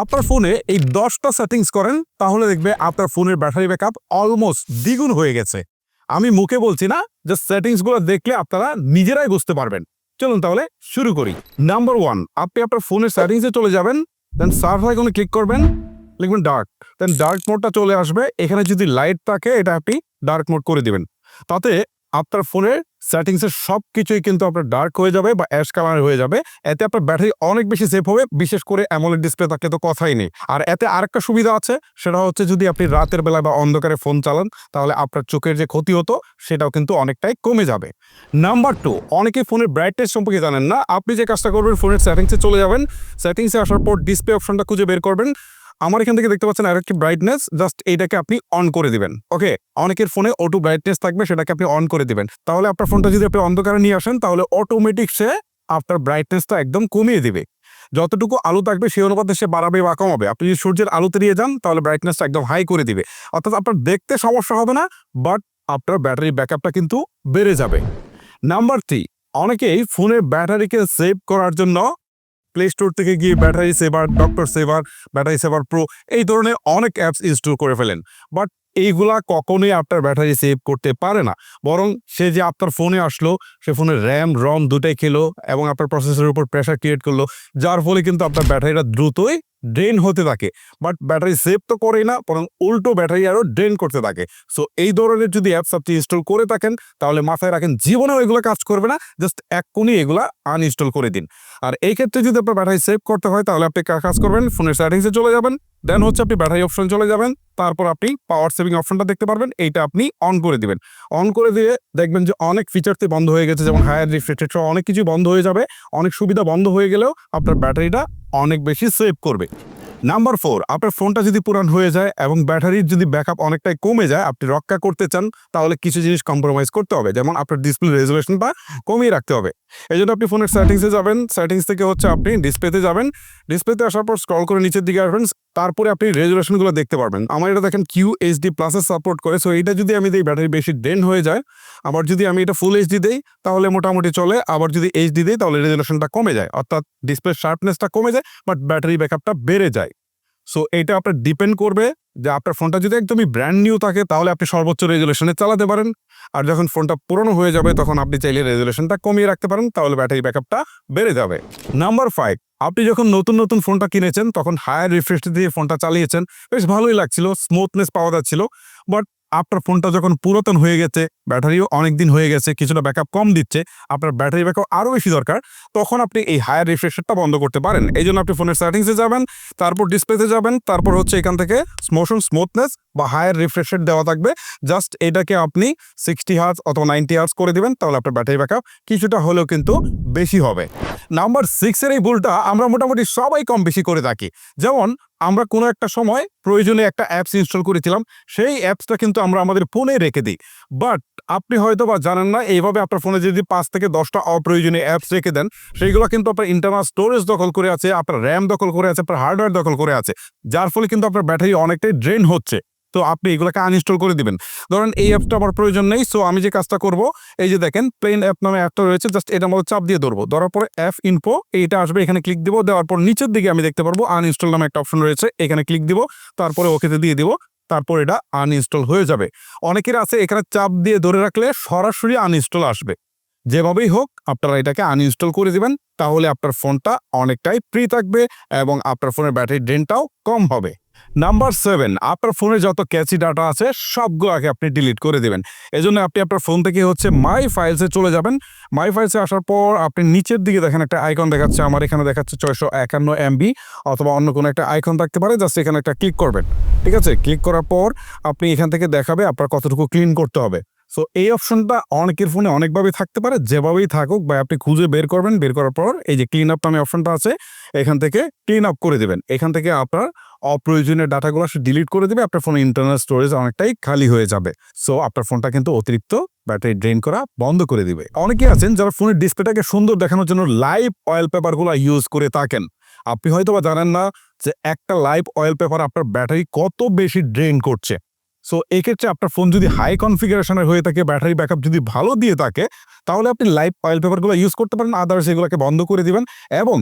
আপনার ফোনে এই দশটা সেটিংস করেন, তাহলে দেখবে আপনার ফোনের ব্যাটারি ব্যাকআপ অলমোস্ট দ্বিগুণ হয়ে গেছে। আমি মুখে বলছি না যে সেটিংসগুলো দেখলে আপনারা নিজেরাই বুঝতে পারবেন। চলুন তাহলে শুরু করি। নাম্বার ওয়ান আপনি আপনার ফোনের সেটিংসে চলে যাবেন দেন সার্চ আইকনে ক্লিক করবেন, লিখবেন ডার্ক দেন ডার্ক মোডটা চলে আসবে, এখানে যদি লাইট থাকে, এটা আপনি ডার্ক মোড করে দিবেন। তাতে আপনার ফোনের সেটিংসের সব কিছুই কিন্তু আপনার ডার্ক হয়ে যাবে বা অ্যাশ কালার হয়ে যাবে। এতে আপনার ব্যাটারি অনেক বেশি সেফ হবে, বিশেষ করে অ্যামোলেড ডিসপ্লে থাকলে তো কথাই নেই। আর এতে আরেকটা সুবিধা আছে, সেটা হচ্ছে যদি আপনি রাতের বেলা বা অন্ধকারে ফোন চালান, তাহলে আপনার চোখের যে ক্ষতি হতো, সেটাও কিন্তু অনেকটাই কমে যাবে। নাম্বার টু অনেকে ফোনের ব্রাইটনেস সম্পর্কে জানেন না। আপনি যে কাজটা করবেন ফোনের সেটিংসে চলে যাবেন। সেটিংসে আসার পর ডিসপ্লে অপশনটা খুঁজে বের করবেন। আমার এখান থেকে দেখতে পাচ্ছেন আরেকটি ব্রাইটনেস জাস্ট এইটাকে আপনি অন করে দিবেন ওকে অনেকের ফোনে অটো ব্রাইটনেস থাকবে, সেটাকে আপনি অন করে দিবেন। তাহলে আপনার ফোনটা যদি আপনি অন্ধকারে নিয়ে আসেন, তাহলে অটোমেটিক সে আপনার ব্রাইটনেসটা একদম কমিয়ে দিবে। যতটুকু আলো থাকবে, সেই অনুপাতে সে বাড়াবে বা কমাবে। আপনি যদি সূর্যের আলোতে নিয়ে যান, তাহলে ব্রাইটনেসটা একদম হাই করে দিবে। অর্থাৎ আপনার দেখতে সমস্যা হবে না বাট আপনার ব্যাটারি ব্যাকআপটা কিন্তু বেড়ে যাবে। নাম্বার থ্রি অনেকেই ফোনের ব্যাটারিকে সেভ করার জন্য প্লে স্টোর থেকে গিয়ে battery saver doctor saver battery saver pro এই ধরনের অনেক অ্যাপস ইনস্টল করে ফেলেন। বাট এইগুলা কখনোই আপনার ব্যাটারি সেভ করতে পারে না। বরং সে যে আপনার ফোনে আসলো, সে ফোনের র্যাম রম দুটাই খেলো এবং আপনার প্রসেসরের উপর প্রেশার ক্রিয়েট করল, যার ফলে কিন্তু আপনার ব্যাটারিটা দ্রুতই ড্রেন হতে থাকে। বাট ব্যাটারি সেভ তো করেই না, বরং উল্টো ব্যাটারি আরও ড্রেন করতে থাকে। সো এই ধরনের যদি অ্যাপস আপনি ইনস্টল করে থাকেন, তাহলে মাথায় রাখেন, জীবনেও এগুলো কাজ করবে না জাস্ট এক্ষুনি এগুলা আনইনস্টল করে দিন। আর এই ক্ষেত্রে যদি আপনার ব্যাটারি সেভ করতে হয়, তাহলে আপনি কাজ করবেন ফোনের সেটিংসে চলে যাবেন। দেন হচ্ছে আপনি ব্যাটারি অপশন চলে যাবেন, তারপর আপনি পাওয়ার সেভিং অপশনটা দেখতে পারবেন, এইটা আপনি অন করে দিবেন। অন করে দিয়ে দেখবেন যে অনেক ফিচারতে বন্ধ হয়ে গেছে, যেমন হায়ার রিফ্রেশ অনেক কিছু বন্ধ হয়ে যাবে। অনেক সুবিধা বন্ধ হয়ে গেলেও আপনার ব্যাটারিটা অনেক বেশি সেভ করবে। নাম্বার ফোর আপনার ফোনটা যদি পুরান হয়ে যায় এবং ব্যাটারির যদি ব্যাকআপ অনেকটাই কমে যায়, আপনি রক্ষা করতে চান, তাহলে কিছু জিনিস কম্প্রোমাইজ করতে হবে। যেমন আপনার ডিসপ্লে রেজুলেশনটা কমিয়ে রাখতে হবে। এই জন্য আপনি ফোনের সেটিংসে যাবেন। সেটিংস থেকে হচ্ছে আপনি ডিসপ্লেতে যাবেন। ডিসপ্লেতে আসার পর স্ক্রল করে নিচের দিকে আসবেন। তারপরে আপনি রেজুলেশনগুলো দেখতে পারবেন। আমার এটা দেখেন কিউ এইচডি প্লাসের সাপোর্ট করে সো এইটা যদি আমি দিই ব্যাটারি বেশি ড্রেন হয়ে যায়, আবার যদি আমি এটা ফুল এইচডি দিই, তাহলে মোটামুটি চলে, আবার যদি এইচডি দিই, তাহলে রেজুলেশনটা কমে যায়, অর্থাৎ ডিসপ্লে শার্পনেসটা কমে যায় বাট ব্যাটারি ব্যাকআপটা বেড়ে যায়। সো এইটা আপনার ডিপেন্ড করবে যে আপনার ফোনটা যদি একদমই ব্র্যান্ড নিউ থাকে, তাহলে আপনি সর্বোচ্চ রেজুলেশনে চালাতে পারেন। আর যখন ফোনটা পুরনো হয়ে যাবে, তখন আপনি চাইলে রেজুলেশনটা কমিয়ে রাখতে পারেন, তাহলে ব্যাটারি ব্যাকআপটা বেড়ে যাবে। নাম্বার ফাইভ আপনি যখন নতুন নতুন ফোনটা কিনেছেন, তখন হায়ার রিফ্রেশ দিয়ে ফোনটা চালিয়েছেন। বেশ ভালোই লাগছিল স্মুথনেস পাওয়া যাচ্ছিল বাট আপনার ফোনটা যখন পুরাতন হয়ে গেছে, ব্যাটারিও অনেক দিন হয়ে গেছে, কিছুটা ব্যাকআপ কম দিচ্ছে, আপনার ব্যাটারি ব্যাকআপ আরও বেশি দরকার, তখন আপনি এই হায়ার রিফ্রেশারটা বন্ধ করতে পারেন। এই জন্য আপনি ফোনের সেটিংসে যাবেন, তারপর ডিসপ্লেতে যাবেন, তারপর হচ্ছে এখান থেকে মোশন স্মুথনেস বা হায়ার রিফ্রেশের দেওয়া থাকবে। জাস্ট এটাকে আপনি সিক্সটি হার্স অথবা নাইনটি হার্স করে দিবেন, তাহলে আপনার ব্যাটারি ব্যাকআপ কিছুটা হলেও কিন্তু বেশি হবে। নাম্বার সিক্সের এই ভুলটা আমরা মোটামুটি সবাই কম বেশি করে থাকি। যেমন আমরা কোনো একটা সময় প্রয়োজনে একটা অ্যাপস ইনস্টল করেছিলাম, সেই অ্যাপসটা কিন্তু আমরা আমাদের ফোনে রেখে দিই। বাট আপনি হয়তো বা জানেন না, এইভাবে আপনার ফোনে যদি পাঁচ থেকে দশটা অপ্রয়োজনীয় অ্যাপস রেখে দেন সেইগুলো কিন্তু আপনার ইন্টারনাল স্টোরেজ দখল করে আছে, আপনার র্যাম দখল করে আছে, আপনার হার্ডওয়্যার দখল করে আছে, যার ফলে কিন্তু আপনার ব্যাটারি অনেকটাই ড্রেন হচ্ছে। তো আপনি এগুলোকে আনইনস্টল করে দিবেন। ধরেন এই অ্যাপটা আমার প্রয়োজন নেই সো আমি যে কাজটা করব, এই যে দেখেন প্লেন অ্যাপ নামে অ্যাপটা রয়েছে জাস্ট এটার মধ্যে চাপ দিয়ে ধরবো। ধরার পরে অ্যাপ ইনফো এইটা আসবে, এখানে ক্লিক দিব, দেওয়ার পর নিচের দিকে আমি দেখতে পারব আনইনস্টল নামে একটা অপশন রয়েছে, এখানে ক্লিক দিব, তারপরে ওকেতে দিয়ে দিব, তারপর এটা আনইনস্টল হয়ে যাবে। অনেকের আছে, এখানে চাপ দিয়ে ধরে রাখলে সরাসরি আনইনস্টল আসবে। যেভাবেই হোক, আপনারা এটাকে আনইনস্টল করে দিবেন, তাহলে আপনার ফোনটা অনেকটাই ফ্রি থাকবে এবং আপনার ফোনের ব্যাটারি ড্রেনটাও কম হবে। নাম্বার সেভেন আপনার ফোনে যত ক্যাচি ডাটা আছে সবগুলোকে আপনি ডিলিট করে দেবেন। এই জন্য আপনি আপনার ফোন থেকে হচ্ছে মাই ফাইলসে চলে যাবেন। মাই ফাইলসে আসার পর আপনি নিচের দিকে দেখেন একটা আইকন দেখাচ্ছে, আমার এখানে দেখাচ্ছে ছয়শো একান্ন এমবি অথবা অন্য কোনো একটা আইকন থাকতে পারে জাস্ট এখানে একটা ক্লিক করবেন। ঠিক আছে? ক্লিক করার পর আপনি এখান থেকে দেখাবে আপনার কতটুকু ক্লিন করতে হবে। সো এই অপশনটা অনেকের ফোনে অনেকভাবে থাকতে পারে, যেভাবেই থাকুক, বা আপনি খুঁজে বের করবেন, বের করার পর এই যে ক্লিন আপ নামে অপশনটা আছে, এখান থেকে ক্লিন আপ করে দেবেন। এখান থেকে আপনার অপ্রয়োজনীয় ডাটাগুলো সে ডিলিট করে দেবে, আপনার ফোনে ইন্টারনাল স্টোরেজ অনেকটাই খালি হয়ে যাবে। সো আপনার ফোনটা কিন্তু অতিরিক্ত ব্যাটারি ড্রেন করা বন্ধ করে দিবে। অনেকে আছেন যারা ফোনের ডিসপ্লেটাকে সুন্দর দেখানোর জন্য লাইভ অয়েল পেপারগুলো ইউজ করে থাকেন। আপনি হয়তো বা জানেন না যে একটা লাইভ অয়েল পেপার আপনার ব্যাটারি কত বেশি ড্রেন করছে। সো এক্ষেত্রে আপনার ফোন যদি হাই কনফিগারেশনের হয়ে থাকে ব্যাটারি ব্যাকআপ যদি ভালো দিয়ে থাকে, তাহলে আপনি লাইভ অয়েল পেপারগুলো ইউজ করতে পারেন আদার্স এগুলোকে বন্ধ করে দিবেন এবং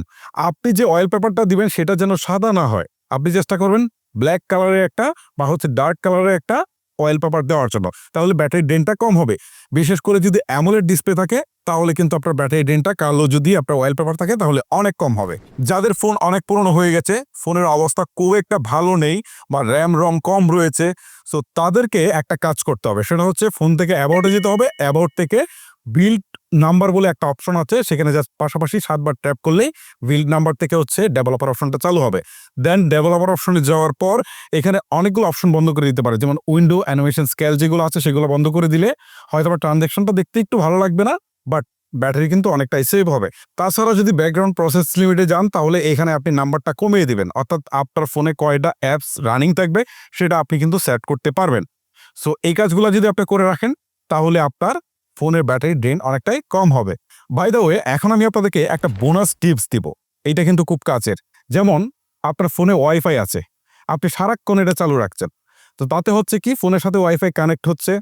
আপনি যে অয়েল পেপারটা দিবেন, সেটা যেন সাদা না হয়। আপনি চেষ্টা করবেন ব্ল্যাক কালারের একটা বা হচ্ছে ডার্ক কালারের একটা অয়েল পেপার দেওয়ার জন্য। তাহলে ব্যাটারি ডেনটা কম হবে। বিশেষ করে যদি অ্যামোলেড ডিসপ্লে থাকে তাহলে কিন্তু আপনার ব্যাটারি ড্রেনটা কালো যদি আপনার অয়েল পেপার থাকে, তাহলে অনেক কম হবে। যাদের ফোন অনেক পুরনো হয়ে গেছে ফোনের অবস্থা খুব একটা ভালো নেই বা র্যাম রম কম রয়েছে সো তাদেরকে একটা কাজ করতে হবে। সেটা হচ্ছে ফোন থেকে অ্যাবাউটে যেতে হবে। অ্যাবাউট থেকে বিল্ড নাম্বার বলে একটা অপশন আছে, সেখানে জাস্ট পাশাপাশি সাতবার ট্যাপ করলেই বিল্ড নাম্বার থেকে হচ্ছে ডেভেলপার অপশনটা চালু হবে। দেন ডেভেলপার অপশনে যাওয়ার পর এখানে অনেকগুলো অপশন বন্ধ করে দিতে পারে। যেমন উইন্ডো অ্যানিমেশন স্কেল যেগুলো আছে, সেগুলো বন্ধ করে দিলে হয়তো বা ট্রানজ্যাকশনটা দেখতে একটু ভালো লাগবে না। বাট ব্যাটারি কিন্তু অনেকটাই সেভ হবে। তাছাড়া যদি ব্যাকগ্রাউন্ড প্রসেস লিমিটে যান, তাহলে এখানে আপনি নাম্বারটা কমিয়ে দিবেন। অর্থাৎ আপনার ফোনে কয়টা অ্যাপস রানিং থাকবে, সেটা আপনি কিন্তু সেট করতে পারবেন। সো এই কাজগুলো যদি আপনি করে রাখেন, তাহলে আপনার ফোনের ব্যাটারি ড্রেন অনেকটাই কম হবে। বাই দ্য ওয়ে এখন আমি আপনাদেরকে একটা বোনাস টিপস দিব। এইটা কিন্তু খুব কাছের। যেমন, আপনার ফোনে ওয়াইফাই আছে। আপনি সারাক্ষণ এটা চালু রাখছেন। তো তাতে হচ্ছে কি ফোনের সাথে ওয়াইফাই কানেক্ট হচ্ছে।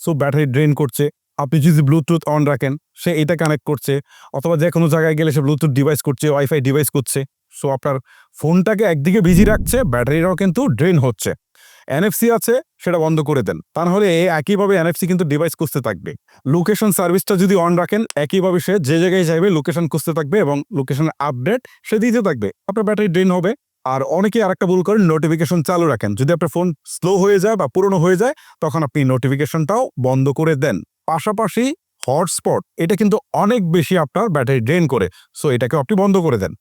সো ব্যাটারি ড্রেন করছে। আপনি যদি ব্লুটুথ অন রাখেন, সে এটা কানেক্ট করছে, অথবা যে কোনো জায়গায় গেলে সে ব্লুটুথ ডিভাইস করছে ওয়াইফাই ডিভাইস করছে। সো আপনার ফোনটাকে একদিকে বিজি রাখছে, ব্যাটারিটাও কিন্তু ড্রেন হচ্ছে। এনএফসি আছে, সেটা বন্ধ করে দেন। তা নাহলে একইভাবে এনএফসি কিন্তু ডিভাইস খুঁজতে থাকবে। লোকেশন সার্ভিসটা যদি অন রাখেন, একইভাবে সে যে জায়গায় যাবে লোকেশন খুঁজতে থাকবে এবং লোকেশন আপডেট সে দিতে থাকবে। আপনার ব্যাটারি ড্রেন হবে। আর অনেকেই আরেকটা ভুল করেন নোটিফিকেশন চালু রাখেন। যদি আপনার ফোন স্লো হয়ে যায় বা পুরনো হয়ে যায়, তখন আপনি নোটিফিকেশনটাও বন্ধ করে দেন। পাশাপাশি হটস্পট, এটা কিন্তু অনেক বেশি আপনার ব্যাটারি ড্রেন করে। সো এটাকে আপনি বন্ধ করে দেন।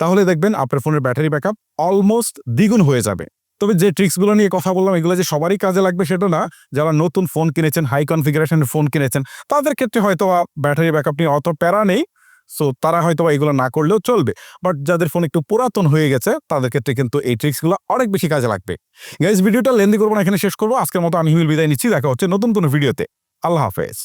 তাহলে দেখবেন আপনার ফোনের ব্যাটারি ব্যাকআপ অলমোস্ট দ্বিগুণ হয়ে যাবে। তবে যে ট্রিক্সগুলো নিয়ে কথা বললাম, এগুলো যে সবারই কাজে লাগবে সেটা না। যারা নতুন ফোন কিনেছেন হাই কনফিগারেশনের ফোন কিনেছেন, তাদের ক্ষেত্রে হয়তো ব্যাটারি ব্যাকআপ নিয়ে অত প্যারা নেই। সো তারা হয়তো এগুলো না করলেও চলবে। বাট যাদের ফোন একটু পুরাতন হয়ে গেছে, তাদের ক্ষেত্রে কিন্তু এই ট্রিক্সগুলো অনেক বেশি কাজে লাগবে। গাইজ ভিডিওটা লেন্দি করব না, এখানে শেষ করব। আজকের মতো আমি হিমিল বিদায় নিচ্ছি। দেখা হচ্ছে নতুন কোনো ভিডিওতে আল্লাহ হাফেজ।